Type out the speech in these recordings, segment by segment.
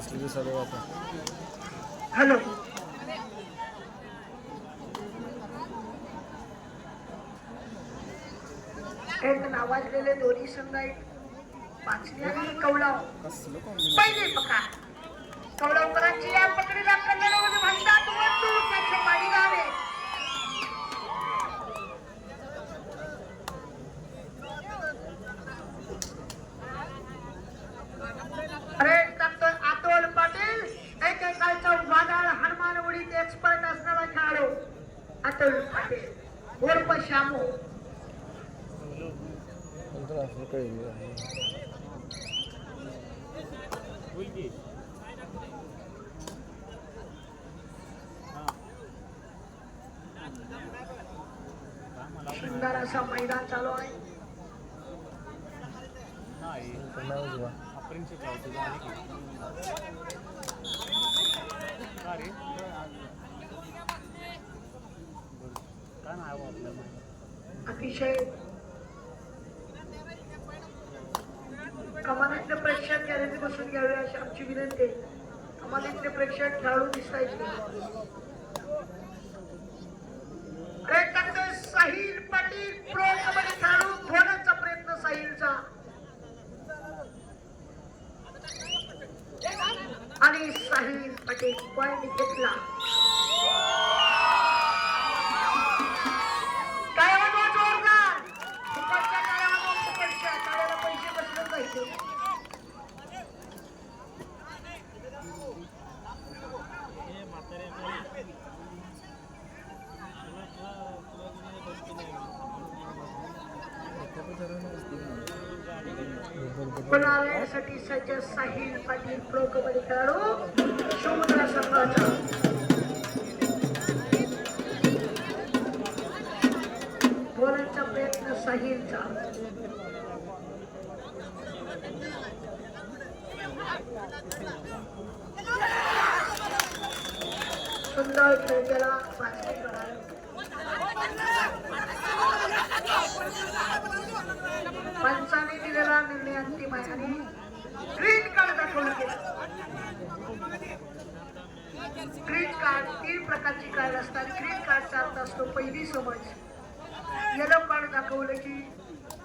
कसले दिवसाले आता? हॅलो. एक नावाजलेले दोन्ही संघ आहेत. पाचवी आणि कॉम्बिनेशन पहिले पका कवलावकरांची या पकडीला कन्नडमध्ये म्हणतात वंदू त्याचे पाणी गावे अरे डॉक्टर अतोल पाटील एकेकाळचा वादाळ हनुमान उडीत एक्सपर्ट असणारा खेळाडू अतुल पाटील उर्फ श्यामू. सुंदर असं मैदान चालू आहे. नंतर अतिशय जुवा अतिशय कमानीतले प्रेक्षक गॅलरी बसून घ्यावे अशी आमची विनंती आहे. कमानीतले प्रेक्षक खेळाडू दिसायचे अरे डॉक्टर साहिल पाटील प्रो कबड्डी खेळाडू होण्याचा प्रयत्न साहिलचा. आणि साहिल पाटील पॉइंट घेतला. फुलाव्यासाठी सज्ज साहिल पाटील प्रो कबड्डी खेळाडू समुद्र संघाचा. बोलायचा प्रयत्न साहिलचा. सुंदर खेळ केला. अंतिम आहे आणि ग्रीन कार्ड दाखवलं गेलं ग्रीन कार्ड तीन प्रकारची कार्ड असतात. ग्रीन कार्डचा अर्थ असतो पहिली समज. येलो कार्ड दाखवलं की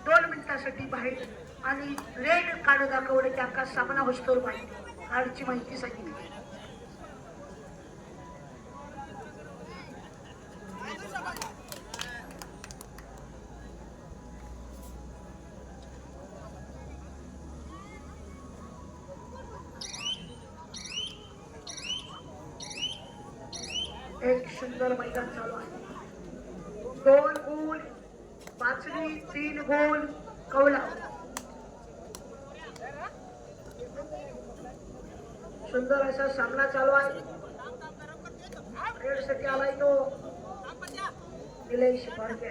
दोन मिनिटासाठी बाहेर. आणि रेड कार्ड दाखवलं की अख्खा सामना होस्तोर बाहेर. कार्डची माहिती सांगितली एक सुंदर मैदान चालू आहे दोन गुण पाचवी तीन गुण कवला सुंदर असा सामना चालू आहे. खेळसाठी आलाय तो. निलेश फडके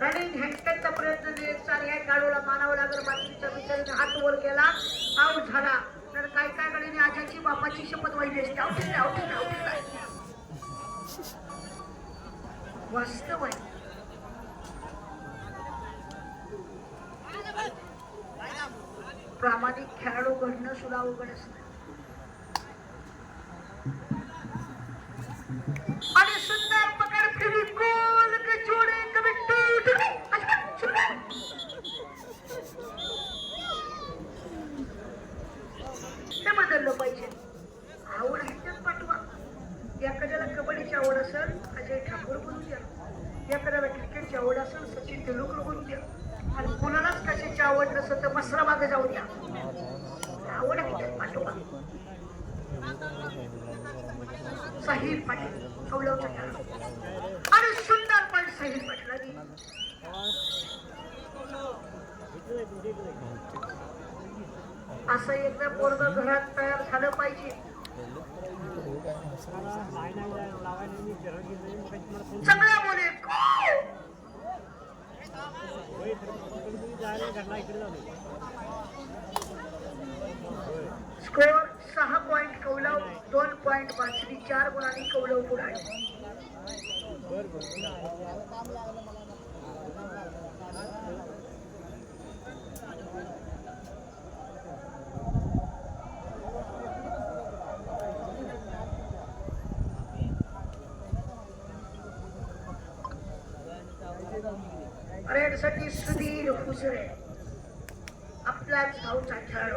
रनिंग हँडस्टॅकचा प्रयत्न द्यायचा आणि या खेळाडूला मानावं लागेल. बाकीच्या बिचारीने हात वर केला. आऊट झाला. तर काय काय गडीने आजाची बापाची शपथ वाहिली असते. आऊट आऊट आऊट वास्तव आहे प्रामाणिक खेळाडू घडणं सुद्धा अवघड असतं आणि सुंदर पकड फिरी गोल के जोडे कभी टूट हे बदललं पाहिजे. आवड आहे त्यात पाठवा. एखाद्याला कबड्डीची आवड असेल अजय ठाकूर बोलू द्या. एखाद्याला क्रिकेटची आवड असेल सचिन तेंडुलकर बोलू द्या. आणि कुणालाच कशाची आवड नसेल तर मसरा मागे जाऊ द्या. आवड आहे पाठोबा सहीर पाटील कवलवचा खेळाडू आणि सुंदर पण सहीर पाटलांनी असं एकदा पोरग घरात तयार झालं पाहिजे. सगळ्या मुली स्कोर सहा पॉइंट कौलव दोन पॉइंट वाचली चार गुणांनी कौलव पुढे बांधण्यासाठी सुधीर हुसरे आपलाच गावचा खेळाडू.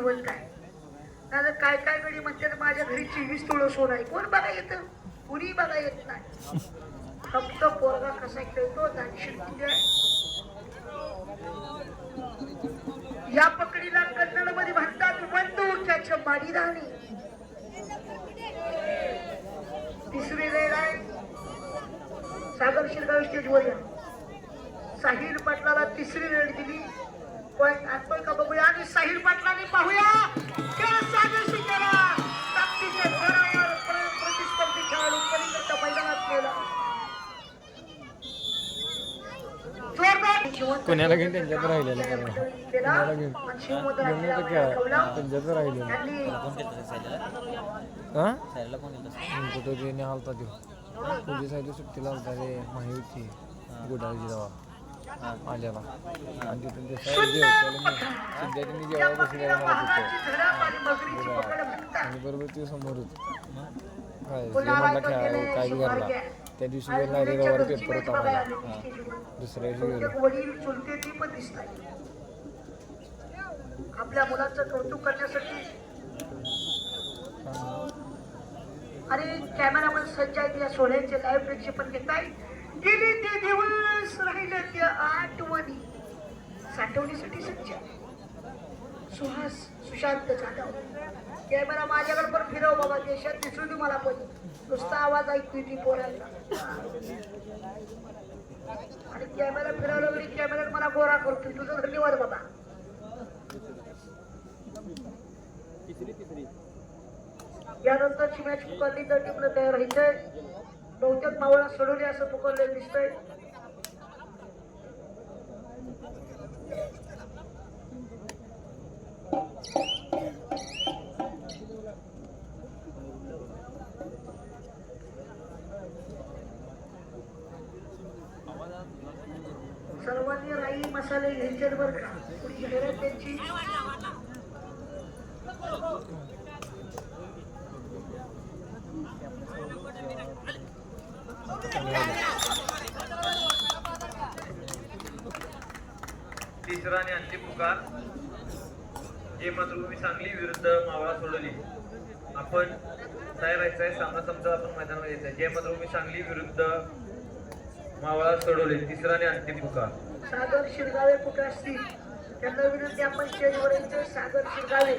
मैदानात काय? दादा काय काय गडी म्हणते माझ्या घरी चोवीस तुळ सोन आहे कोण बघा येतं? कुणी बघा येत नाही. फक्त पोरगा कसा खेळतो या पकडीला कन्नडमध्ये म्हणतात बंदुक्याच्या माडी राहणी तिसरी वेळ आहे. सागर शिरगाव स्टेजवर साहिल पाटलाला तिसरी रेड दिली. पॉईंट आणतोय का बघूया? आणि साहिल पाटलाने पाहूया. केला? प्रतिस्पर्धी खेळाडू पलीकडच्या मैदानात गेला. जिवंत पुण्याला घेऊन त्यांच्यात राहिलेलं घेऊन. घेऊन खेळा त्यांच्यात राहिलेलं. हा? कुठं ते निहालता त्यो. पोलीस आहे तो सुट्टीला होता रे. माहिती गुडाळजी दवा आल्याला आणि तिथून ते साहेब जेवताला मी सध्या मी जेव्हा बसलेला मला आणि बरोबर ते समोर होत काय म्हणला खेळायला काय बिघडला त्या दिवशी गेला रविवार पेपर होता माझा दुसऱ्या दिवशी गेलो. आपल्या मुलाचं कौतुक करण्यासाठी. अरे कॅमेरामन सज्ज आहेत या सोहळ्याचे लाईव्ह प्रक्षेपण घेत आहे गेले ते दिवस राहिल्या त्या आठवणी. साठवणीसाठी सज्ज. सुहास सुशांत जाधव. कॅमेरा माझ्याकडे पण फिरव बाबा देशात दिसू दे मला पण. नुसता आवाज ऐकतोय ती पोरांना. आणि कॅमेरा फिरवला तरी कॅमेरा मला गोरा करतो तुझं धन्यवाद बाबा. यानंतरची मॅच पुकारली तर टिपलं तयार राहायचंय बहुतेक मावळा सोडवली असं पुकारलेलं दिसतंय. सर्वांनी राई मसाले घ्यायचे बरं का? पुढची गरज त्यांची. तिसरा आणि अंतिम पुकार. जे मातृभूमी सांगली विरुद्ध मावळा सोडवली आपण तयार राहायचं आहे सामना समजा आपण मैदानावर यायचा जे मातृभूमी सांगली विरुद्ध मावळा सोडवले. तिसरा आणि अंतिम पुकार. सागर शिरगावे पुकार असतील? त्यांना विनंती आपण स्टेजवर यायचं सागर शिरगावे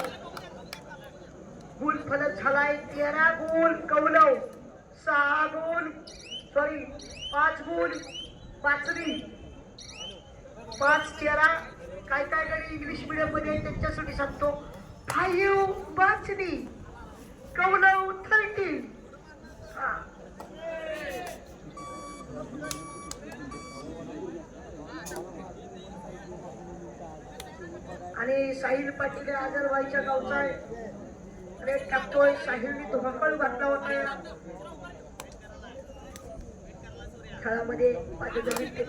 गुल फलक झालाय. तेरा गुल कौलव. सहा गुल सॉरी पाच गुल पाचरी पाच तेरा काय काय कडे इंग्लिश मिडियममध्ये त्यांच्यासाठी सांगतो. फाईव्ह बाचनी कौलव थर्टी. आणि साहिल पाटील आजार व्हायच्या गावचा आहे. रेट टाकतोय साहिलने धोकळ घातला होता. स्थळामध्ये माझे जमीन ते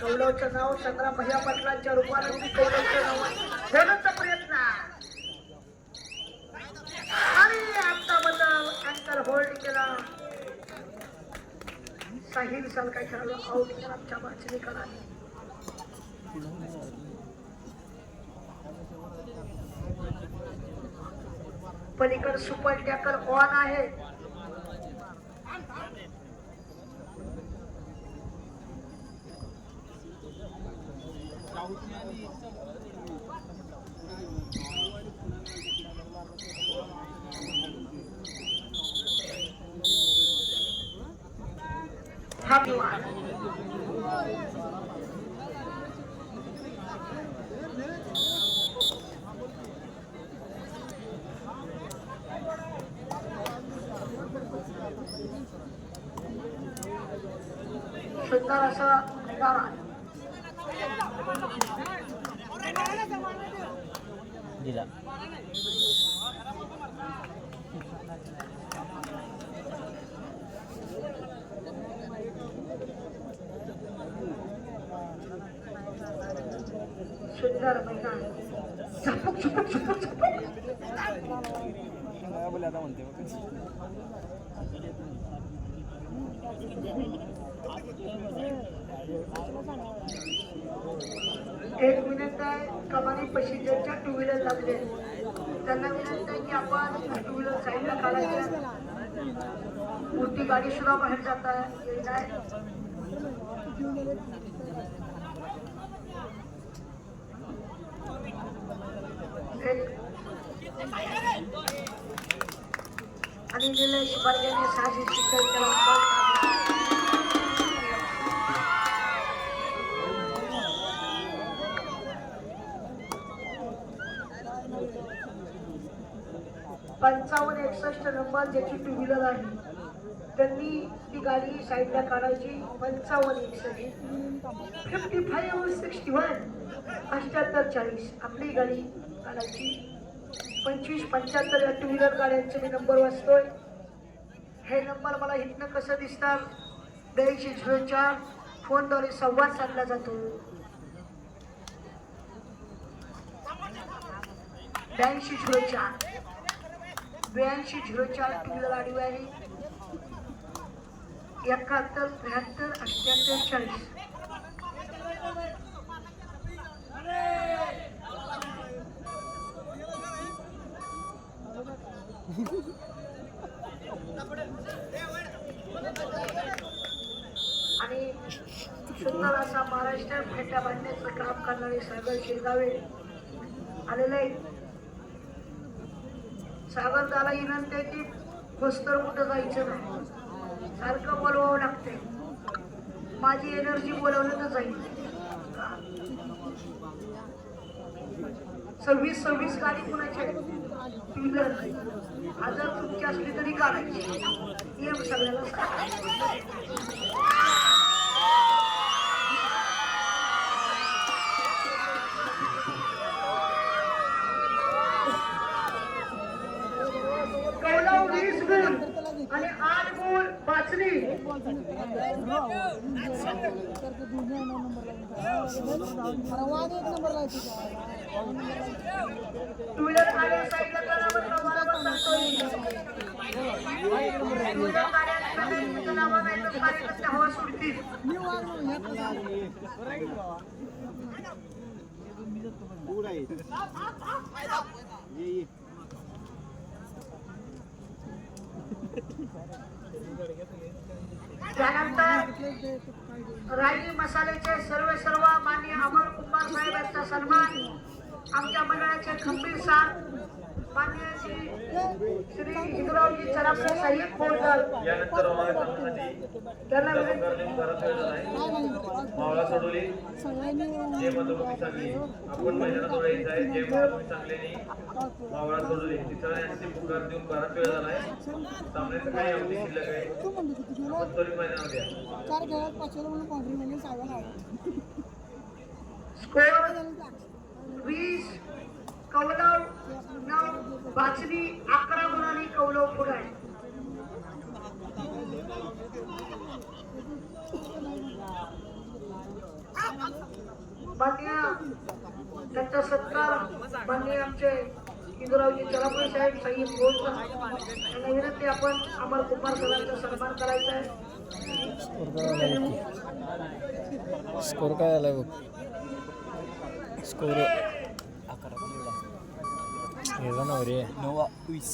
कौलवचं नाव संग्राम भैया पाटलांच्या रूपाने मी कौलवचं नाव ठेवण्याचा प्रयत्न. आणि आता बदल अँकर होल्ड केला. साहिल सारखा खेळाडू आउट केला आमच्या वाचणीकडे पलीकड सुपर टॅकर ऑन आहे. Happy life. सुंदर मैदान झपक झपक झपक झपक एक विनंती आहे. कमानी पैसेंजरच्या टू व्हीलर लागले त्यांना विनंती आहे की आपण टू व्हीलर साईडला काढायचं मोठी गाडी सुद्धा बाहेर जात आहे येत आहे एक आणि निलेश बर्गेने सहाशे शिक्षण पंचावन्न एकसष्ट नंबर ज्याची टू व्हीलर आहे. त्यांनी ती गाडी साईडला काढायची. पंचावन्न एकसष्ट. फिफ्टी फाईव्ह सिक्स्टी वन अठ्याहत्तर चाळीस. आपली गाडी काढायची पंचवीस पंच्याहत्तर या टू व्हीलर गाड्यांचे मी नंबर वाचतोय. हे नंबर मला इथनं कसं दिसतात ब्याऐंशी झिरो चार फोनद्वारे संवाद साधला जातो. ब्याऐंशी झिरो चार ब्याऐंशी झिरो चार टू व्हीलर गाडी आहे. एकाहत्तर त्र्याहत्तर अठ्ठ्याहत्तर चाळीस आणि सुंदर असा महाराष्ट्र फेट्या बांधण्याचं काम करणारे सागर शिरगावे आलेले आहेत. सागर त्याला विनंती आहे की बस्तर कुठं जायचं नाही. सारखं बोलवावं लागते माझी एनर्जी बोलवलं तर जाईल सव्वीस सव्वीस गाडी कुणाची आजार तुमची असली तरी काढायची. नियम सगळ्याला सांगा. कौलव वीस गुण आणि आठ गुण वाचली टू व्हीलर गाड्या साईडला करा बरं का, बरोबर सांगतोय. टू व्हीलर गाड्या कार्यकर्ते हवा सोडतील त्यानंतर राई मसाल्याचे सर्व सर्व मान्य अमर कुमार साहेब यांचा सन्मान आमच्या मंडळाचे खंबीर साथ मान्य श्री श्री हिंदुरावजी चरापे साहेब फोडकर यानंतर मावळा संघासाठी त्यांना विनंती करणे मावळा सोडवली जय मातृभूमी सांगली आपण मैदानात यायचं आहे जय मातृभूमी सांगलीने मावळा सोडवली तिथं अंतिम पुकार देऊन बराच वेळ झाला आहे सामन्याचं काही अवधी शिल्लक आहे आपण त्वरित मैदानात या चार खेळात पाचशे म्हणून पांढरी म्हणजे सहाव्याला स्कोर वीस कौलव नऊ बाचणी अकरा गुणांनी कौलव पुढे आहे. मान्य त्यांचा सत्कार मान्य आमचे इंदुरावजी चरापे साहेब साई बोल यांना विनंती आपण अमर कुमार सरांचा सन्मान करायचा आहे. स्कोर काय आलाय बघ? स्कोर हे जाणार रे नवा वीस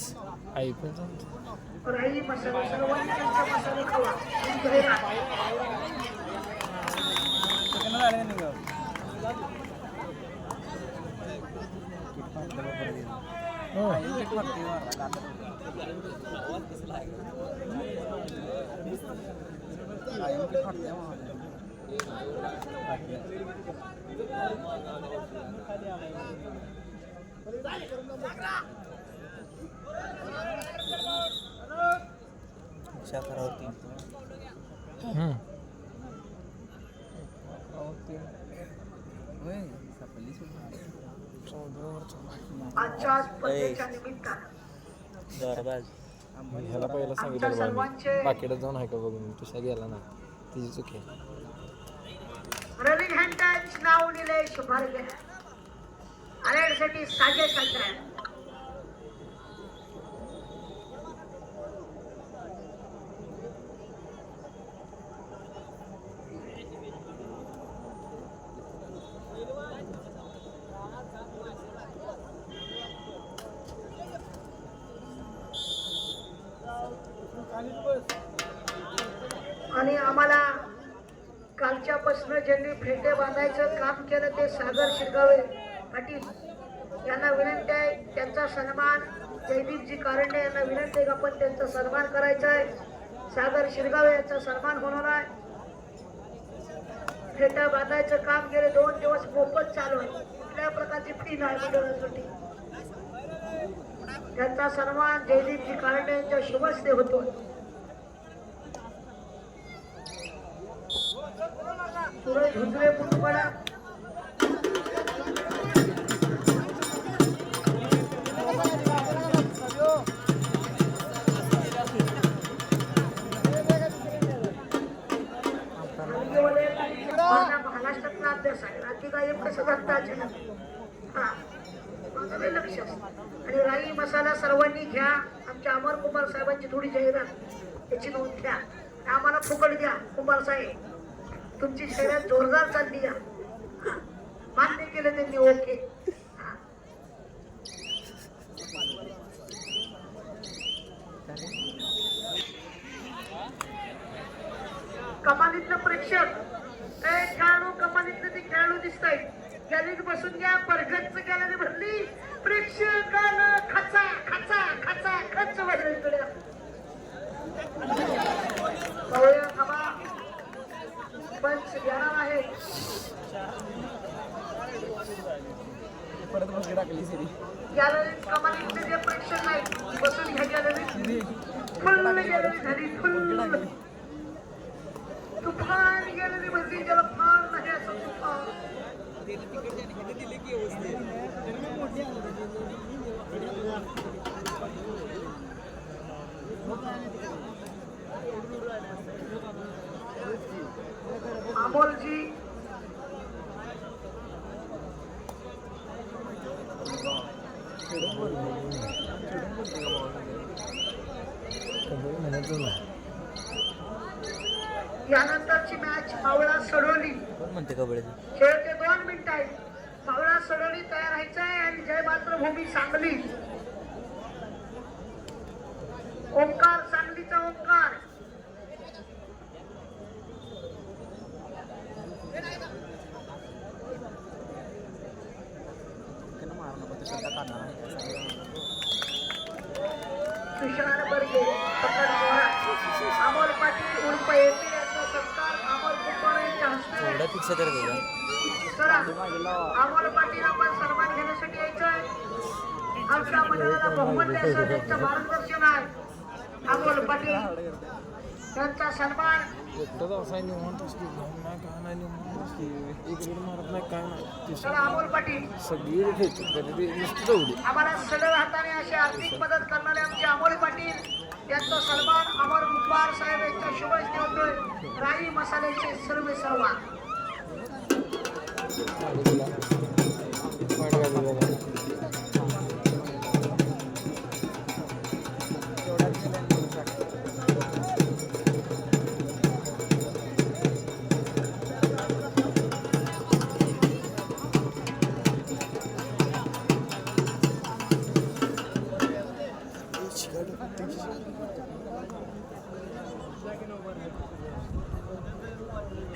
आय पी एल राहिली मसाला सर्वांनी त्यांचा मसाला खावा आणि घरी राहा. शाखारावरती हम्म. आजच्या स्पर्धेच्या निमित्तानं ह्याला पहिला सांगितलं बा सर्वांचे मी बाकीकडे जाऊन आहे का बघून? तुझ्या गेला ना. तिची चुकी आहे. रवी घंटाच नाव निलेश भरगे आरेडसाठी साजे सत्र आणि आम्हाला कालच्यापासून ज्यांनी फेटे बांधायचं काम केलं ते सागर शिरगावे पाटील यांना विनंती आहे. त्यांचा सन्मान जयदीपजी कारंडे यांना विनंती आहे आपण त्यांचा सन्मान करायचा आहे. सागर शिरगावे यांचा सन्मान होणार आहे. फेटा बांधायचं काम गेले दोन दिवस मोफत चालू आहे. कुठल्या प्रकारची फी नाही मिळवण्यासाठी त्यांचा सन्मान जयदीपजी कारंडे यांच्या शुभस्ते होतो. सूरज हुजरे कुटुंबाला कायम कसं करता अचानक हा माझं लय लक्ष आणि राई मसाला सर्वांनी घ्या. आमच्या अमर कुमार साहेबांची थोडी जाहिरात. याची नोंद घ्या. आम्हाला फुकट द्या कुमार साहेब. तुमची शरीरात जोरदार चालली या. मान्य केलं त्यांनी ओके. कमालीतलं प्रेक्षक. खेळाडू कमालीतलं ते खेळाडू दिसत आहेत गॅलरीत बसून घ्या परगतच गॅलरी भरली. प्रेक्षकानं खचा खचा खचा खच थांबा. पंच येणार आहे. परत बस टाकली सिरी गॅलरीत कमालीतले जे प्रेक्षक नाही बसून घ्या गॅलरीत. फुल्ल गॅलरी झाली फुल्ल. तुफान. गॅलरी भरली ज्याला फार नाही असं अमोलजी. म्हणतच नाही यानंतरची मॅच मावळा सडोली. कोण म्हणते कबड्डी? खेळते दोन मिनिटं आहेत. मावळा सडोली तयार व्हायचं आहे आणि जय मातृभूमी सांगली. ओंकार सांगलीचा ओंकार तुषार बर्गे पकड मोहरा अमोल पाटील उर्फ एपी यांचा सत्कार अमोल कुंभार यांच्या हस्ते एवढा फिक्स तर का करा अमोल पाटील आपण सन्मान घेण्यासाठी यायचं आहे आमच्या मंडळाला बहुमत द्यायचं त्यांचं मार्गदर्शन आहे अमोल पाटील त्यांचा सन्मान एकटाच असा निवांत असते जाऊन नाही काय नाही निवांत असते इकडे मारत नाही काय नाही ते चला अमोल पाटील. सगळी आम्हाला सडळ हाताने अशी आर्थिक मदत करणारे आमचे अमोल पाटील यांचा सन्मान अमर कुंभार साहेब यांच्या शुभच होतोय. राई मसाल्याचे सर्व सर्वा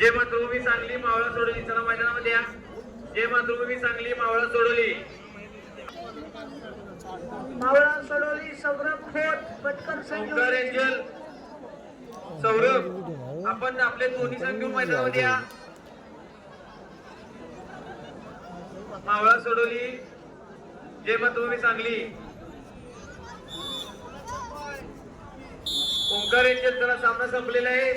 जय मातृभूमी सांगली मावळा सोडली चला मैदानामध्ये या. जय मातृभूमी सांगली मावळा सोडली. मावळा सडोली सौरभ खोत पटकन संजय एंजल सौरभ आपण आपले दोन्ही संघ घेऊन मैदानामध्ये या. मावळा सोडवली जय मातृभूमी सांगली. ओंकार यांच्यात जरा सामना संपलेला आहे.